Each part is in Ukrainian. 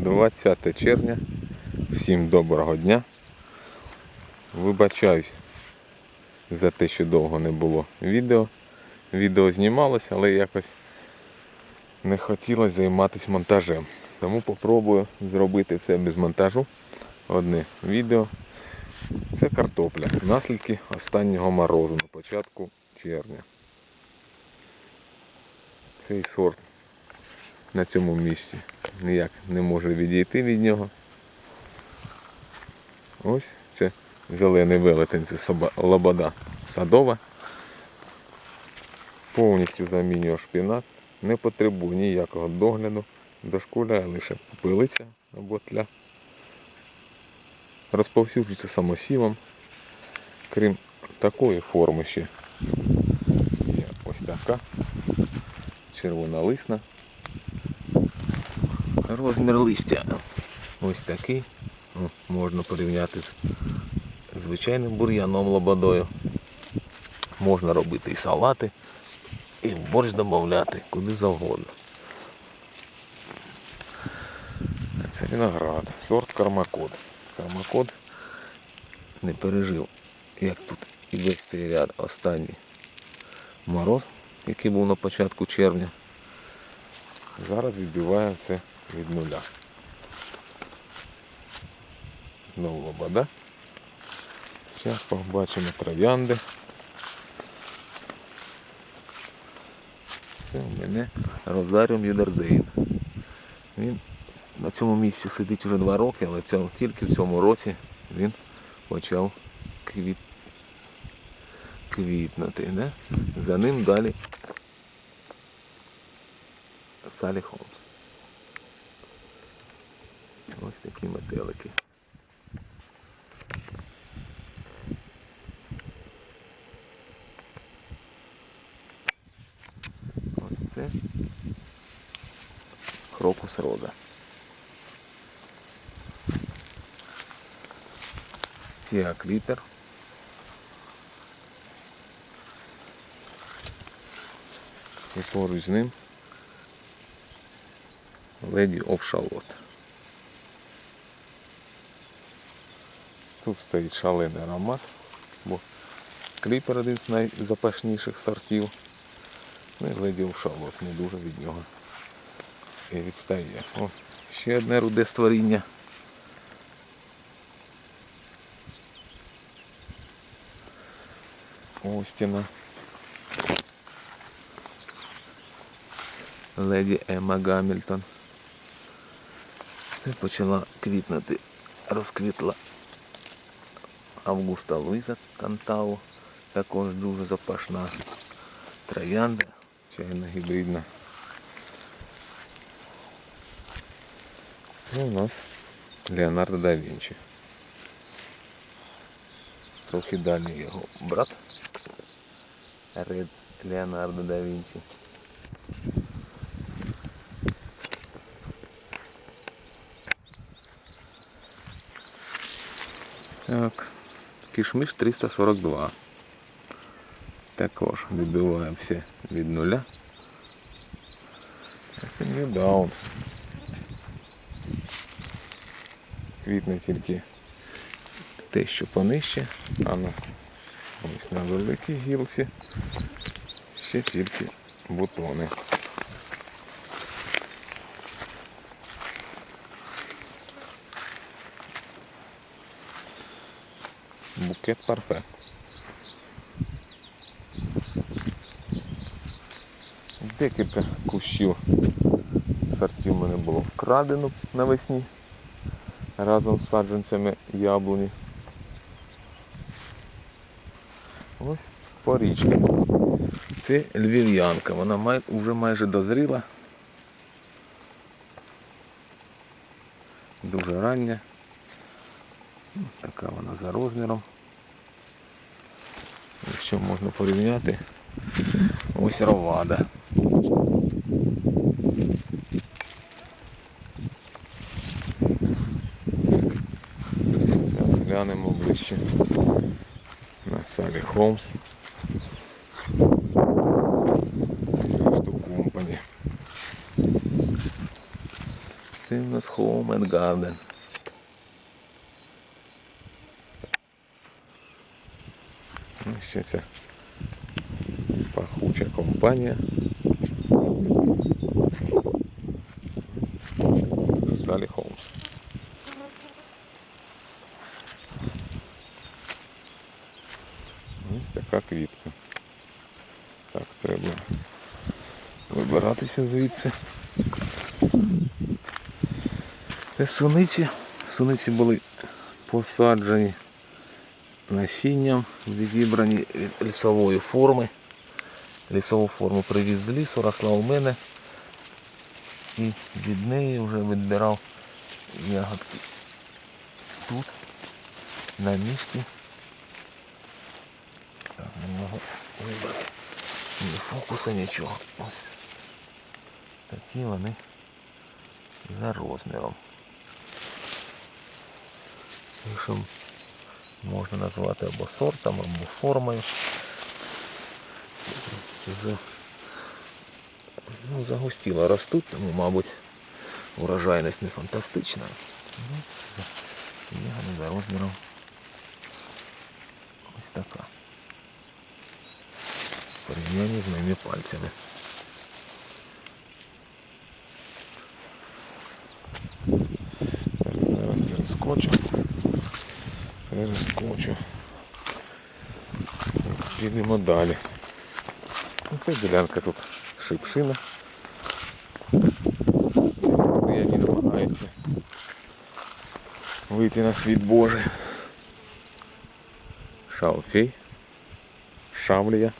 20 червня. Всім доброго дня. Вибачаюсь за те, що довго не було відео. Відео знімалось, але якось не хотілося займатися монтажем. Тому попробую зробити це без монтажу. Одне відео. Це картопля. Наслідки останнього морозу на початку червня. Цей сорт на цьому місці ніяк не може відійти від нього. Ось це зелений велетень, це лобода садова. Повністю замінює шпінат, не потребує ніякого догляду, дошкуляє лише пилиця або тля. Розповсюджується самосівом. Крім такої форми ще ось така червонолисна. Розмір листя ось такий. Можна порівняти з звичайним бур'яном лободою. Можна робити і салати, і борщ додати, куди завгодно. Це виноград, сорт кармакод. Кармакод не пережив, як тут і весь цей ряд останній мороз, який був на початку червня. Зараз відбиваю це від нуля. Знову лобода. Зараз побачимо троянди. Це у мене Розаріум Юдерзейн. Він на цьому місці сидить вже два роки, але цьому, тільки в цьому році він почав квіт... квітнути. Не? За ним далі Салі Холмс. Ось такі метелики. Ось це крокус роза. Ціа кліпер. І поруч з ним Леді оф Тут стоїть шалений аромат, бо кліпер один з найзапашніших сортів. Ну і Леді оф Шалот не дуже від нього і відстає. О, ще одне руде створіння. Остіна. Леді Емма Гамільтон. Це почала квітнути, розквітла Августа Луїза Кантау. Також дуже запашна троянда, чайна гібридна. Це у нас Леонардо да Вінчі. Трохи далі його брат. Ред Леонардо да Вінчі. Так, кішмиш 342. Також відбиваємо все від нуля. Це не даун. Квітне тільки те, що понижче, а на ось на великій гілці ще тільки бутони. Букет парфе. Декілька кущів сортів мене було вкрадено навесні разом з саджанцями яблуні. Ось порічка. Це львів'янка, вона май, вже майже дозріла. Дуже рання. Така вона за розміром. Якщо можна порівняти, ось ровада. Зараз глянемо ближче на Салі Холмс. Компані. Це у нас Home and Garden. Ще ця пахуча компанія. Це Салі Холмс. Ось така квітка. Так, треба вибиратися звідси. Це суниці. Суниці були посаджені насінням, відібрані від лісової форми. Лісову форму привіз з лісу, росла у мене. І від неї вже відбирав ягодки тут, на місці. Так, немного вибрати. Ні фокуса, нічого. Ось. Такі вони за розміром. Що можна назвати або сортом, або формою. Ну, загустіло ростуть, тому, мабуть, урожайність не фантастична. Ну, за... Ягода розміром ось така. В порівнянні з моїми пальцями. Зараз перескочу. Перескочу. Підемо далі. Ну, Це ділянка тут шипшина. Я не намагається вийти на світ Божий. Шалфей. Шавлія.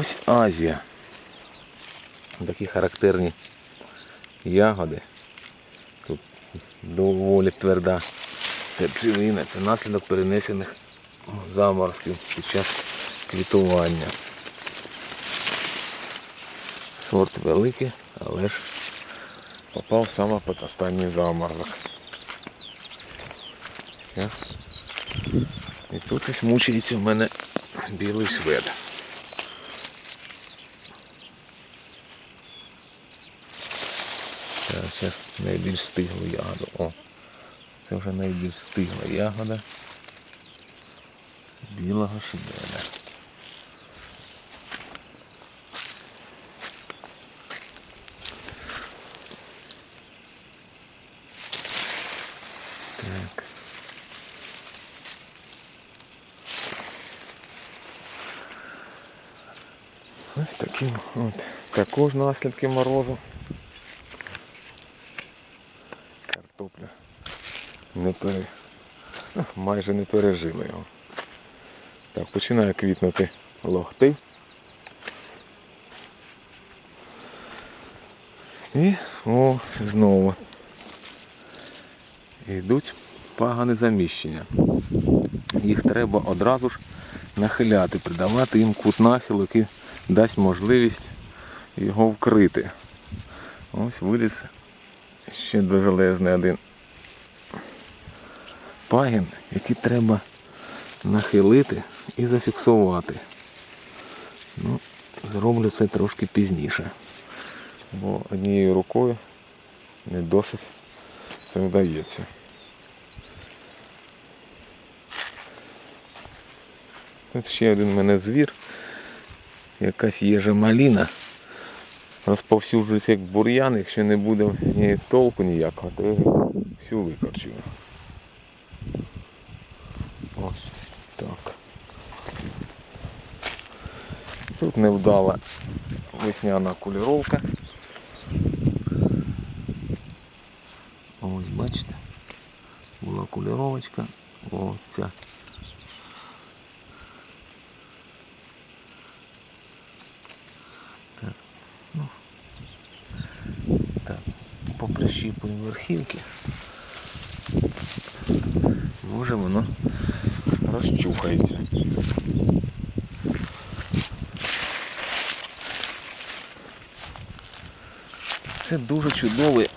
Ось Азія. Такі характерні ягоди. Тут доволі тверда серцевина. Це наслідок перенесених заморозків під час квітування. Сорт великий, але ж попав саме під останній заморозок. І тут ось мучається в мене білий швед. Зараз найбільш стиглу ягоду. О, це вже найбільш стигла ягода білого. Так. Ось таким от. Також наслідки морозу. Картопля не пере... ну, майже не пережила його. Так, починає квітнути лохти. І о, знову йдуть пагани заміщення. Їх треба одразу ж нахиляти, придавати їм кут нахилу, який дасть можливість його вкрити. Ось виліз ще довелезний один пагін, який треба нахилити і зафіксувати. Ну, зроблю це трошки пізніше. Бо однією рукою не досить це вдається. Тут ще один в мене звір. Якась їжа маліна. Розповсюджується як бур'ян, якщо не буде з неї толку ніякого, то я всю викорчую. Ось так. Тут невдала весняна куліровка. Ось бачите, була куліровочка, о ця. Так, ну, так, поприщіпуємо верхівки. Може воно розчухається. Це дуже чудовий